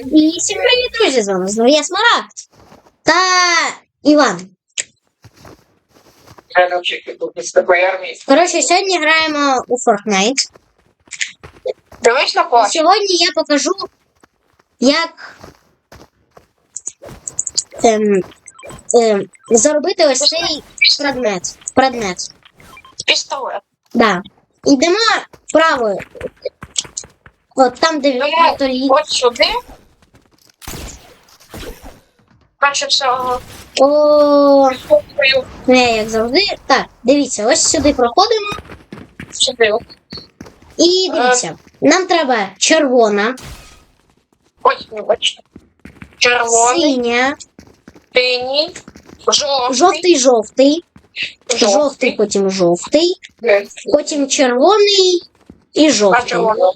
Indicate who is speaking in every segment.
Speaker 1: І всім привіт, друзі, з вами знову я Смарагд та Іван. Коротше, сьогодні граємо у Fortnite. Сьогодні я покажу, як ем, ем, заробити ось цей предмет. предмет.
Speaker 2: Пістолет.
Speaker 1: Да. Йдемо вправо. От там, де вертоліт.
Speaker 2: от сюди. Перше всього
Speaker 1: О, не, як завжди. Так, дивіться, ось сюди проходимо.
Speaker 2: сюди.
Speaker 1: І дивіться, нам треба червона,
Speaker 2: Ось, не бачите. Червоний,
Speaker 1: синя,
Speaker 2: синій, жовтий,
Speaker 1: жовтий, жовтий, жовтий,
Speaker 2: жовтий,
Speaker 1: потім жовтий,
Speaker 2: Е,
Speaker 1: потім червоний і жовтий.
Speaker 2: а червоний.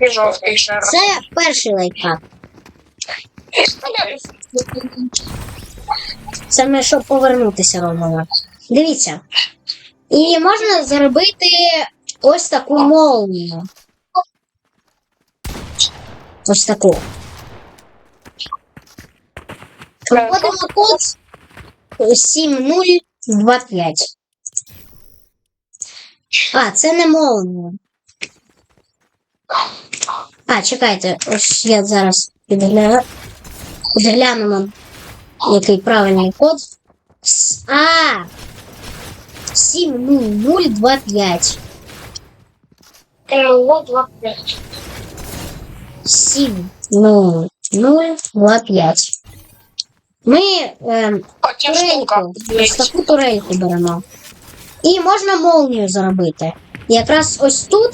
Speaker 2: І жовтий ще раз.
Speaker 1: Це перший лайфхак. Ми щоб повернутися робимо. Дивіться. І можна заробити ось таку молнію. Ось таку. Вводимо код 7025. А, це не молнія. А, чекайте, ось я зараз підгляну. Підглянемо, який правильний код. С- А! 7025.
Speaker 2: Е, от, два, п'ять.
Speaker 1: 7025. Ми ем,
Speaker 2: Оця штука.
Speaker 1: турельку, ось таку турельку беремо. І можна молнію заробити. Якраз ось тут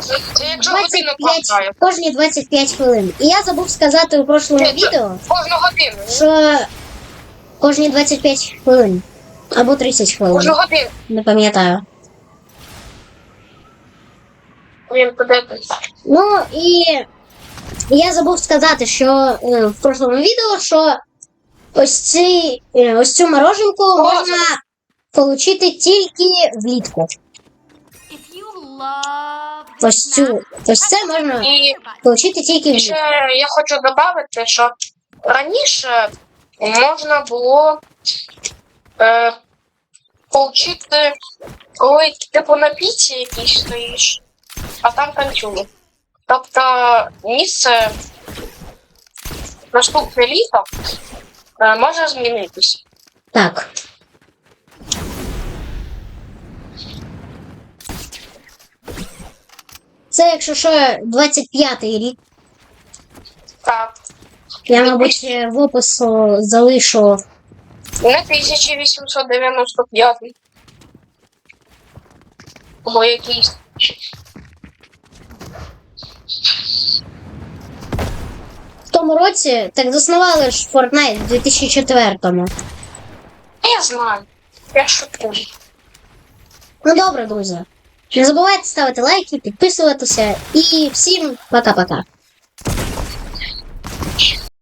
Speaker 2: Це якщо годину
Speaker 1: 25, кожні 25 хвилин. І я забув сказати у прошлому
Speaker 2: Це-
Speaker 1: відео,
Speaker 2: Кожну годину.
Speaker 1: що кожні 25 хвилин. Або 30 хвилин.
Speaker 2: Кожну годину.
Speaker 1: Не пам'ятаю.
Speaker 2: Він куди ти?
Speaker 1: Ну і я забув сказати, що е, в прошлому відео, що ось, ці, е, ось цю мороженку можна отримати тільки влітку.
Speaker 3: If you love
Speaker 1: Ось цю, ось це можна
Speaker 2: І
Speaker 1: отримати тільки
Speaker 2: ще я хочу додати, що раніше можна було е, получити, коли типу на піці якийсь стоїш, а там танцює. Тобто місце наступне літо е, може змінитися.
Speaker 1: Так. Це, якщо що, 25-й рік.
Speaker 2: Так.
Speaker 1: Я, мабуть, в опису залишу.
Speaker 2: Не 1895. Або якийсь.
Speaker 1: В тому році так заснували ж Fortnite в 2004-му.
Speaker 2: Я знаю. Я шуткую.
Speaker 1: Ну добре, друзі. Не забувайте ставити лайки, підписуватися і всім пока-пока.